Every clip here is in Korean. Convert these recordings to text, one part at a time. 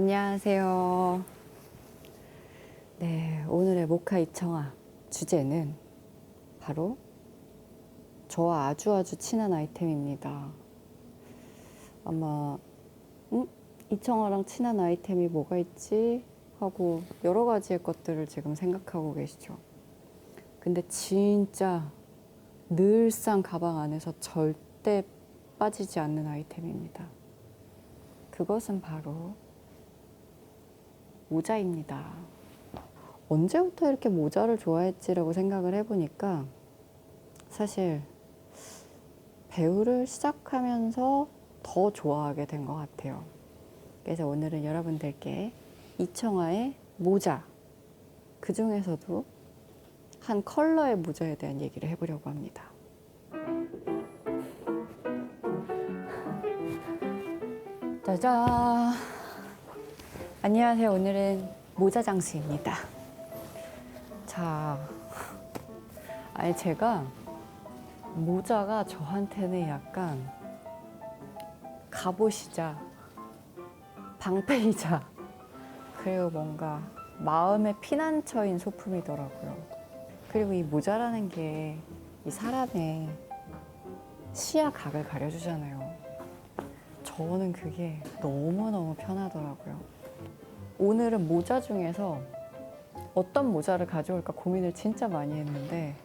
안녕하세요. 네, 오늘의 모카 이청아 주제는 바로 저와 아주 아주 친한 아이템입니다. 아마 음? 이청아랑 친한 아이템이 뭐가 있지? 하고 여러 가지의 것들을 지금 생각하고 계시죠. 근데 진짜 늘상 가방 안에서 절대 빠지지 않는 아이템입니다. 그것은 바로 모자입니다. 언제부터 이렇게 모자를 좋아했지라고 생각을 해보니까 사실 배우를 시작하면서 더 좋아하게 된 것 같아요. 그래서 오늘은 여러분들께 이청아의 모자, 그 중에서도 한 컬러의 모자에 대한 얘기를 해보려고 합니다. 짜잔! 안녕하세요. 오늘은 모자 장수입니다. 자, 아니 제가 모자가 저한테는 약간 갑옷이자 방패이자 그리고 뭔가 마음의 피난처인 소품이더라고요. 그리고 이 모자라는 게 이 사람의 시야 각을 가려주잖아요. 저는 그게 너무너무 편하더라고요. 오늘은 모자 중에서 어떤 모자를 가져올까 고민을 진짜 많이 했는데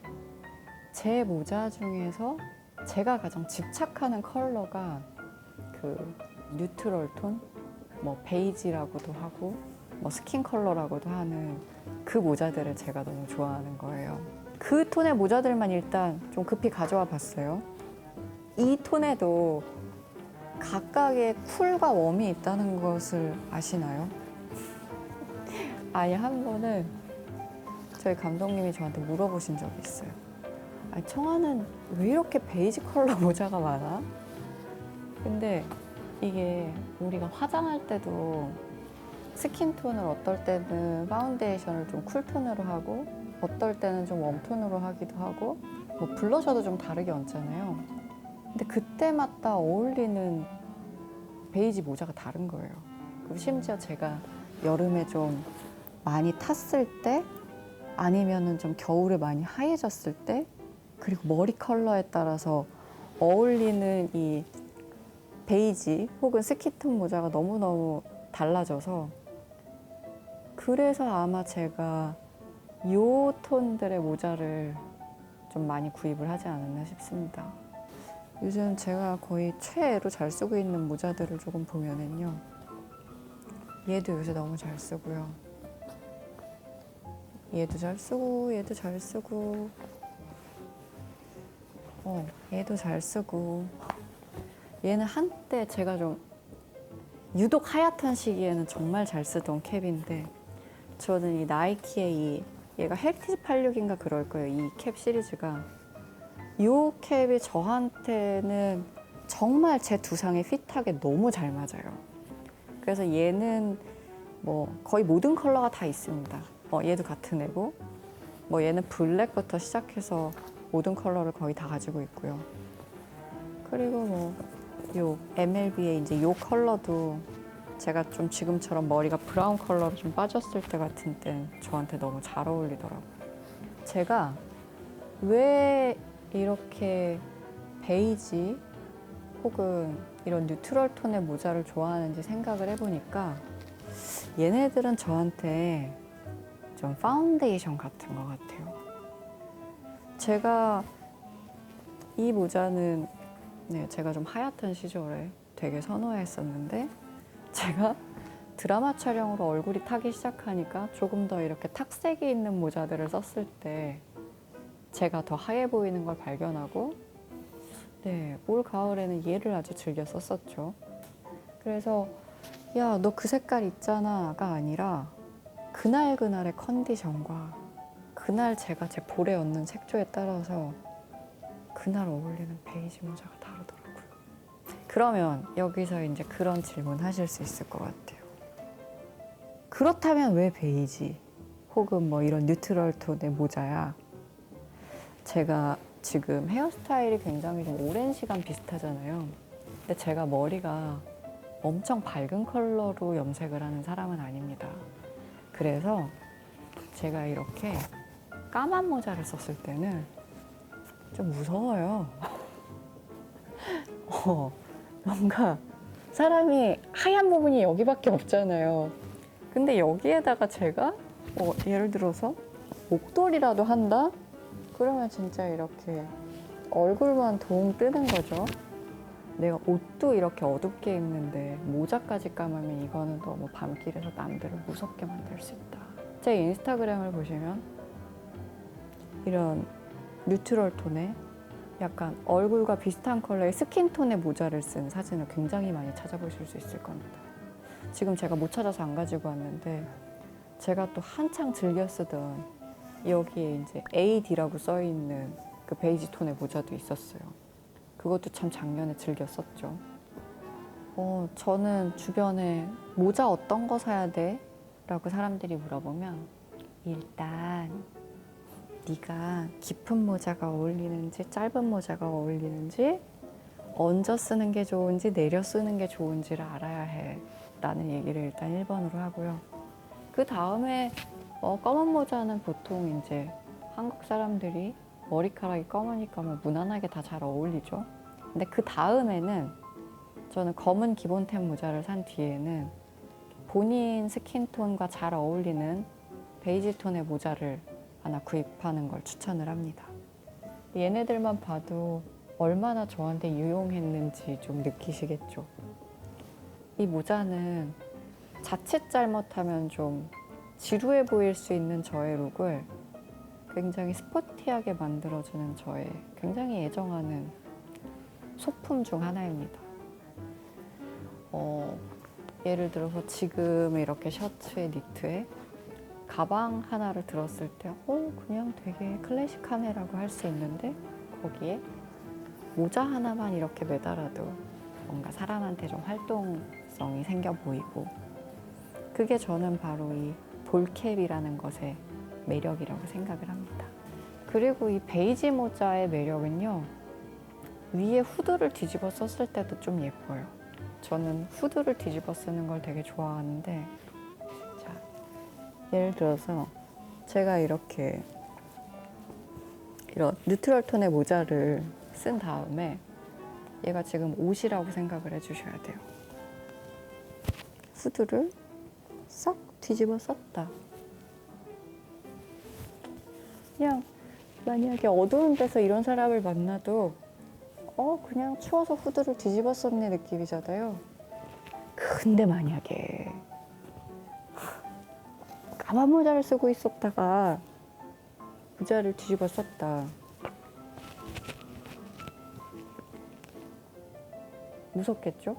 제 모자 중에서 제가 가장 집착하는 컬러가 그 뉴트럴 톤, 뭐 베이지라고도 하고 뭐 스킨 컬러라고도 하는 그 모자들을 제가 너무 좋아하는 거예요. 그 톤의 모자들만 일단 좀 급히 가져와 봤어요. 이 톤에도 각각의 쿨과 웜이 있다는 것을 아시나요? 아니 한 번은 저희 감독님이 저한테 물어보신 적이 있어요. 아니 청아는 왜 이렇게 베이지 컬러 모자가 많아? 근데 이게 우리가 화장할 때도 스킨톤을 어떨 때는 파운데이션을 좀 쿨톤으로 하고 어떨 때는 좀 웜톤으로 하기도 하고 뭐 블러셔도 좀 다르게 얹잖아요. 근데 그때마다 어울리는 베이지 모자가 다른 거예요. 그리고 심지어 제가 여름에 좀 많이 탔을 때 아니면은 좀 겨울에 많이 하얘졌을 때 그리고 머리 컬러에 따라서 어울리는 이 베이지 혹은 스키톤 모자가 너무너무 달라져서 그래서 아마 제가 요 톤들의 모자를 좀 많이 구입을 하지 않았나 싶습니다. 요즘 제가 거의 최애로 잘 쓰고 있는 모자들을 조금 보면은요. 얘도 요새 너무 잘 쓰고요. 얘도 잘 쓰고, 얘도 잘 쓰고, 어, 얘도 잘 쓰고. 얘는 한때 제가 좀 유독 하얗던 시기에는 정말 잘 쓰던 캡인데 저는 이 나이키의 이 얘가 헬티지 86인가 그럴 거예요. 이 캡 시리즈가 이 캡이 저한테는 정말 제 두상에 핏하게 너무 잘 맞아요. 그래서 얘는 뭐 거의 모든 컬러가 다 있습니다. 어, 얘도 같은 애고, 뭐 얘는 블랙부터 시작해서 모든 컬러를 거의 다 가지고 있고요. 그리고 뭐, 요 MLB의 이제 요 컬러도 제가 좀 지금처럼 머리가 브라운 컬러로 좀 빠졌을 때 같은 땐 저한테 너무 잘 어울리더라고요. 제가 왜 이렇게 베이지 혹은 이런 뉴트럴 톤의 모자를 좋아하는지 생각을 해보니까 얘네들은 저한테 좀 파운데이션 같은 것 같아요. 제가 이 모자는 네, 제가 좀 하얗던 시절에 되게 선호했었는데 제가 드라마 촬영으로 얼굴이 타기 시작하니까 조금 더 이렇게 탁색이 있는 모자들을 썼을 때 제가 더 하얘 보이는 걸 발견하고 네, 올 가을에는 얘를 아주 즐겨 썼었죠. 그래서 야, 너 그 색깔 있잖아가 아니라 그날 그날의 컨디션과 그날 제가 제 볼에 얹는 색조에 따라서 그날 어울리는 베이지 모자가 다르더라고요. 그러면 여기서 이제 그런 질문 하실 수 있을 것 같아요. 그렇다면 왜 베이지? 혹은 뭐 이런 뉴트럴 톤의 모자야? 제가 지금 헤어스타일이 굉장히 좀 오랜 시간 비슷하잖아요. 근데 제가 머리가 엄청 밝은 컬러로 염색을 하는 사람은 아닙니다. 그래서 제가 이렇게 까만 모자를 썼을 때는 좀 무서워요. 어, 뭔가 사람이 하얀 부분이 여기밖에 없잖아요. 근데 여기에다가 제가 뭐 예를 들어서 목도리라도 한다? 그러면 진짜 이렇게 얼굴만 동 뜨는 거죠. 내가 옷도 이렇게 어둡게 입는데 모자까지 감으면 이거는 너무 밤길에서 남들을 무섭게 만들 수 있다. 제 인스타그램을 보시면 이런 뉴트럴 톤의 약간 얼굴과 비슷한 컬러의 스킨톤의 모자를 쓴 사진을 굉장히 많이 찾아보실 수 있을 겁니다. 지금 제가 못 찾아서 안 가지고 왔는데 제가 또 한창 즐겨 쓰던 여기에 이제 AD라고 써 있는 그 베이지 톤의 모자도 있었어요. 그것도 참 작년에 즐겨 썼죠. 어, 저는 주변에 모자 어떤 거 사야 돼? 라고 사람들이 물어보면 일단 네가 깊은 모자가 어울리는지 짧은 모자가 어울리는지 얹어 쓰는 게 좋은지 내려 쓰는 게 좋은지를 알아야 해 라는 얘기를 일단 1번으로 하고요. 그 다음에 어, 검은 모자는 보통 이제 한국 사람들이 머리카락이 검으니까 뭐 무난하게 다 잘 어울리죠. 근데 그 다음에는 저는 검은 기본템 모자를 산 뒤에는 본인 스킨톤과 잘 어울리는 베이지 톤의 모자를 하나 구입하는 걸 추천을 합니다. 얘네들만 봐도 얼마나 저한테 유용했는지 좀 느끼시겠죠. 이 모자는 자칫 잘못하면 좀 지루해 보일 수 있는 저의 룩을 굉장히 스포티하게 만들어주는 저의 굉장히 애정하는 소품 중 하나입니다. 어, 예를 들어서 지금 이렇게 셔츠에 니트에 가방 하나를 들었을 때, 어, 그냥 되게 클래식하네라고 할 수 있는데 거기에 모자 하나만 이렇게 매달아도 뭔가 사람한테 좀 활동성이 생겨 보이고 그게 저는 바로 이 볼캡이라는 것의 매력이라고 생각을 합니다. 그리고 이 베이지 모자의 매력은요. 위에 후드를 뒤집어 썼을 때도 좀 예뻐요. 저는 후드를 뒤집어 쓰는 걸 되게 좋아하는데 자, 예를 들어서 제가 이렇게 이런 뉴트럴 톤의 모자를 쓴 다음에 얘가 지금 옷이라고 생각을 해주셔야 돼요. 후드를 싹 뒤집어 썼다. 그냥 만약에 어두운 데서 이런 사람을 만나도 어 그냥 추워서 후드를 뒤집어 썼네 느낌이잖아요. 근데 만약에 까만 모자를 쓰고 있었다가 모자를 뒤집어 썼다. 무섭겠죠?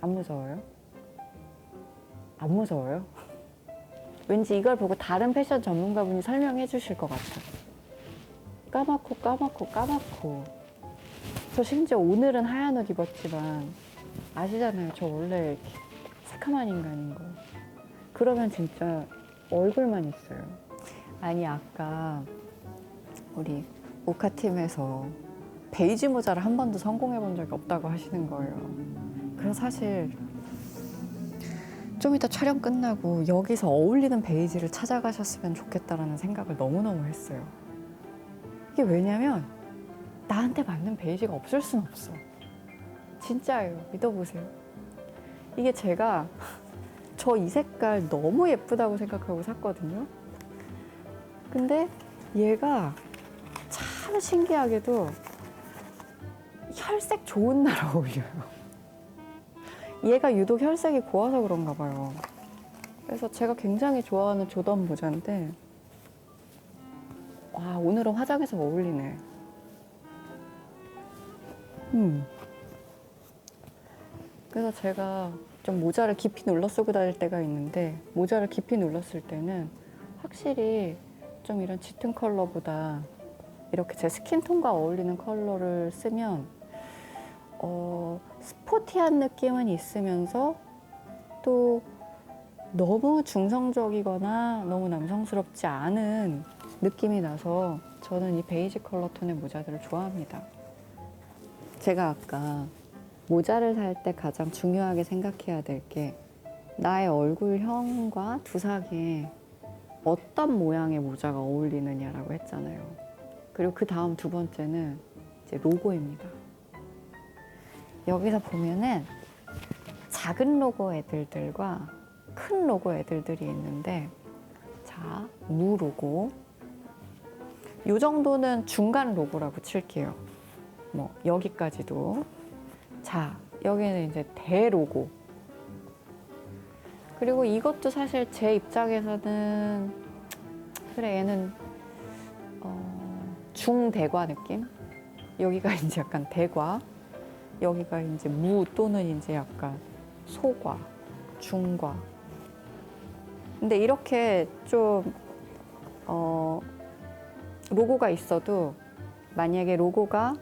안 무서워요? 안 무서워요? 왠지 이걸 보고 다른 패션 전문가분이 설명해 주실 것 같아. 까맣고 까맣고 까맣고. 저 심지어 오늘은 하얀 옷 입었지만 아시잖아요. 저 원래 이렇게 새카만 인간인 거. 그러면 진짜 얼굴만 있어요. 아니 아까 우리 오카 팀에서 베이지 모자를 한 번도 성공해 본 적이 없다고 하시는 거예요. 그래서 사실 좀 이따 촬영 끝나고 여기서 어울리는 베이지를 찾아가셨으면 좋겠다라는 생각을 너무너무 했어요. 이게 왜냐면 나한테 맞는 베이지가 없을 순 없어. 진짜예요. 믿어보세요. 이게 제가 저 이 색깔 너무 예쁘다고 생각하고 샀거든요. 근데 얘가 참 신기하게도 혈색 좋은 날 어울려요. 얘가 유독 혈색이 고와서 그런가 봐요. 그래서 제가 굉장히 좋아하는 조던 모자인데, 와, 오늘은 화장해서 어울리네. 음. 그래서 제가 좀 모자를 깊이 눌러 쓰고 다닐 때가 있는데, 모자를 깊이 눌렀을 때는 확실히 좀 이런 짙은 컬러보다 이렇게 제 스킨톤과 어울리는 컬러를 쓰면 어, 스포티한 느낌은 있으면서 또 너무 중성적이거나 너무 남성스럽지 않은 느낌이 나서 저는 이 베이지 컬러 톤의 모자들을 좋아합니다. 제가 아까 모자를 살 때 가장 중요하게 생각해야 될 게 나의 얼굴형과 두상에 어떤 모양의 모자가 어울리느냐라고 했잖아요. 그리고 그 다음 두 번째는 이제 로고입니다. 여기서 보면은 작은 로고 애들들과 큰 로고 애들들이 있는데 자, 무 로고. 요 정도는 중간 로고라고 칠게요. 뭐 여기까지도. 자, 여기는 이제 대 로고. 그리고 이것도 사실 제 입장에서는 그래 얘는 어, 중대과 느낌. 여기가 이제 약간 대과, 여기가 이제 무 또는 이제 약간 소과, 중과. 근데 이렇게 좀 어, 로고가 있어도 만약에 로고가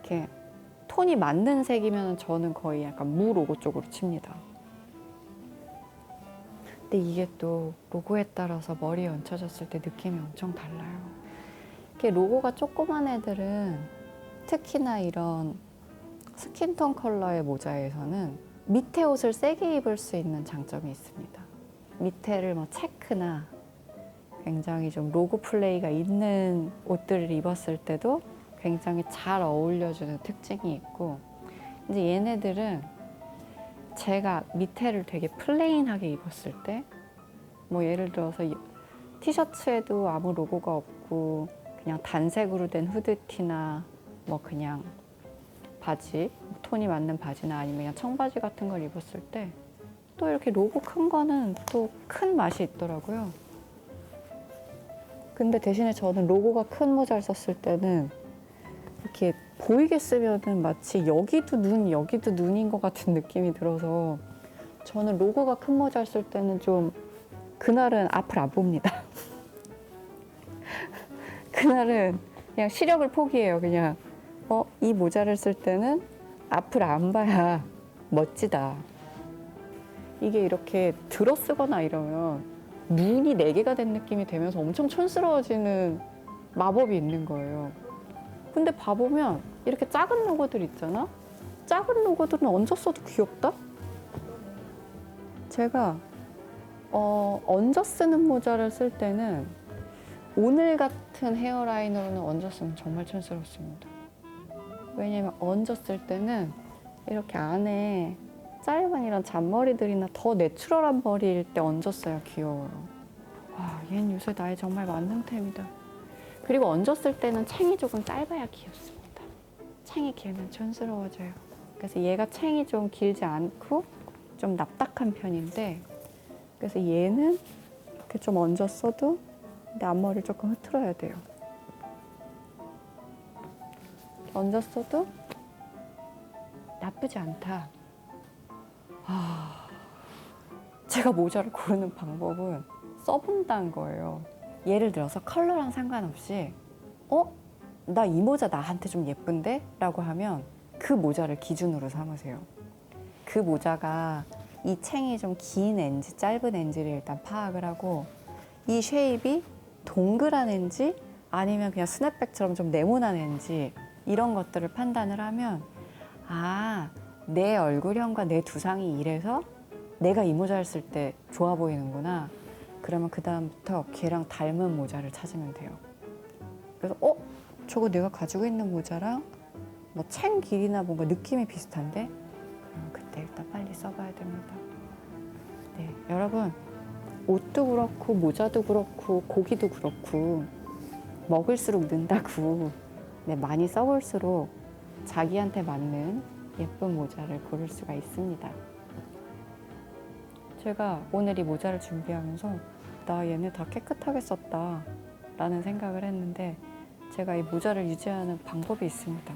이렇게 톤이 맞는 색이면 저는 거의 약간 무 로고 쪽으로 칩니다. 근데 이게 또 로고에 따라서 머리에 얹혀졌을 때 느낌이 엄청 달라요. 이렇게 로고가 조그만 애들은 특히나 이런 스킨톤 컬러의 모자에서는 밑에 옷을 세게 입을 수 있는 장점이 있습니다. 밑에를 뭐 체크나 굉장히 좀 로고 플레이가 있는 옷들을 입었을 때도 굉장히 잘 어울려주는 특징이 있고 이제 얘네들은 제가 밑에를 되게 플레인하게 입었을 때 뭐 예를 들어서 이- 티셔츠에도 아무 로고가 없고 그냥 단색으로 된 후드티나 뭐 그냥 바지 톤이 맞는 바지나 아니면 청바지 같은 걸 입었을 때 또 이렇게 로고 큰 거는 또 큰 맛이 있더라고요. 근데 대신에 저는 로고가 큰 모자를 썼을 때는 이렇게 보이게 쓰면은 마치 여기도 눈, 여기도 눈인 것 같은 느낌이 들어서 저는 로고가 큰 모자를 쓸 때는 좀 그날은 앞을 안 봅니다. 그날은 그냥 시력을 포기해요. 그냥 어, 이 모자를 쓸 때는 앞을 안 봐야 멋지다. 이게 이렇게 들어 쓰거나 이러면 눈이 네 개가 된 느낌이 되면서 엄청 촌스러워지는 마법이 있는 거예요. 근데 봐보면 이렇게 작은 로고들 있잖아? 작은 로고들은 얹어 써도 귀엽다? 제가 어, 얹어 쓰는 모자를 쓸 때는 오늘 같은 헤어라인으로는 얹어 쓰면 정말 촌스럽습니다. 왜냐면 쓸 때는 이렇게 안에 짧은 이런 잔머리들이나 더 내추럴한 머리일 때 얹었어야 귀여워요. 와, 얜 요새 나이 정말 만능템이다. 그리고 얹었을 때는 챙이 조금 짧아야 귀엽습니다. 챙이 길면 촌스러워져요. 그래서 얘가 챙이 좀 길지 않고 좀 납작한 편인데 그래서 얘는 이렇게 좀 얹었어도 근데 앞머리를 조금 흐트러야 돼요. 얹었어도 나쁘지 않다. 아, 제가 모자를 고르는 방법은 써본다는 거예요. 예를 들어서 컬러랑 상관없이 어? 나 이 모자 나한테 좀 예쁜데? 라고 하면 그 모자를 기준으로 삼으세요. 그 모자가 이 챙이 좀긴 앤지 짧은 앤지를 일단 파악을 하고 이 쉐입이 동그란 앤지 아니면 그냥 스냅백처럼 좀 네모난 앤지 이런 것들을 판단을 하면 아, 내 얼굴형과 내 두상이 이래서 내가 이 모자를 쓸 때 좋아 보이는구나. 그러면 그다음부터 걔랑 닮은 모자를 찾으면 돼요. 그래서 어? 저거 내가 가지고 있는 모자랑 뭐 챙 길이나 뭔가 느낌이 비슷한데? 그럼 그때 일단 빨리 써봐야 됩니다. 네, 여러분 옷도 그렇고 모자도 그렇고 고기도 그렇고 먹을수록 는다고 네, 많이 써볼수록 자기한테 맞는 예쁜 모자를 고를 수가 있습니다. 제가 오늘 이 모자를 준비하면서 나 얘네 다 깨끗하게 썼다 라는 생각을 했는데 제가 이 모자를 유지하는 방법이 있습니다.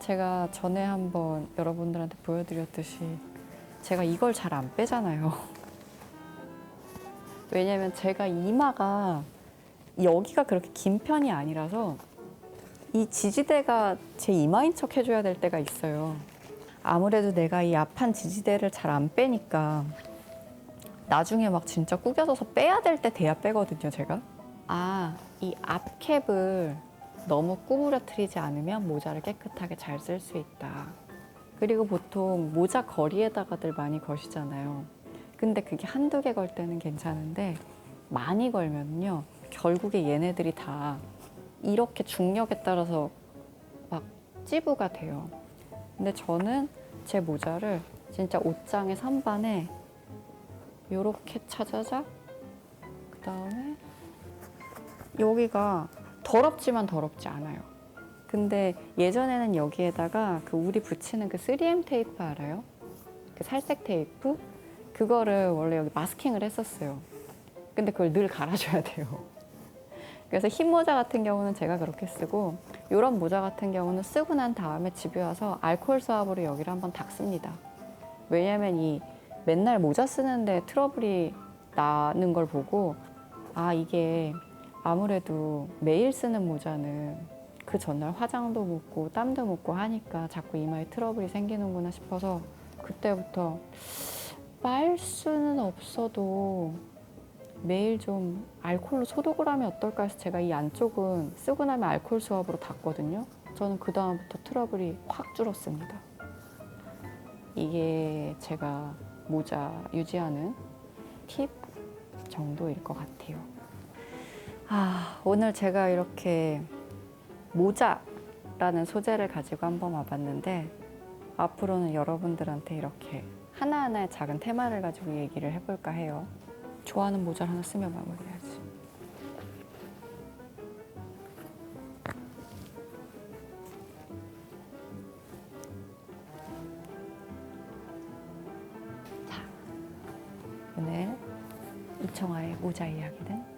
제가 전에 한번 여러분들한테 보여드렸듯이 제가 이걸 잘 안 빼잖아요. 왜냐면 제가 이마가 여기가 그렇게 긴 편이 아니라서 이 지지대가 제 이마인 척 해줘야 될 때가 있어요. 아무래도 내가 이 앞판 지지대를 잘 안 빼니까 나중에 막 진짜 구겨져서 빼야 될 때 돼야 빼거든요, 제가. 아, 이 앞캡을 너무 구부러뜨리지 않으면 모자를 깨끗하게 잘 쓸 수 있다. 그리고 보통 모자 거리에다가들 많이 거시잖아요. 근데 그게 한두 개 걸 때는 괜찮은데 많이 걸면요. 결국에 얘네들이 다 이렇게 중력에 따라서 막 찌부가 돼요. 근데 저는 제 모자를 진짜 옷장의 선반에 요렇게 찾아자 그 다음에 여기가 더럽지만 더럽지 않아요. 근데 예전에는 여기에다가 그 우리 붙이는 그 3M 테이프 알아요? 그 살색 테이프? 그거를 원래 여기 마스킹을 했었어요. 근데 그걸 늘 갈아줘야 돼요. 그래서 흰 모자 같은 경우는 제가 그렇게 쓰고 이런 모자 같은 경우는 쓰고 난 다음에 집에 와서 알코올 수압으로 여기를 한번 닦습니다. 왜냐면 이 맨날 모자 쓰는데 트러블이 나는 걸 보고 아 이게 아무래도 매일 쓰는 모자는 그 전날 화장도 묻고 땀도 묻고 하니까 자꾸 이마에 트러블이 생기는구나 싶어서 그때부터 빨 수는 없어도 매일 좀 알코올로 소독을 하면 어떨까 해서 제가 이 안쪽은 쓰고 나면 알코올 수압으로 닦거든요. 저는 그 다음부터 트러블이 확 줄었습니다. 이게 제가 모자 유지하는 팁 정도일 것 같아요. 아, 오늘 제가 이렇게 모자라는 소재를 가지고 한번 와봤는데 앞으로는 여러분들한테 이렇게 하나하나의 작은 테마를 가지고 얘기를 해볼까 해요. 좋아하는 모자를 하나 쓰며 마무리해야지. 자, 오늘 이청아의 모자 이야기는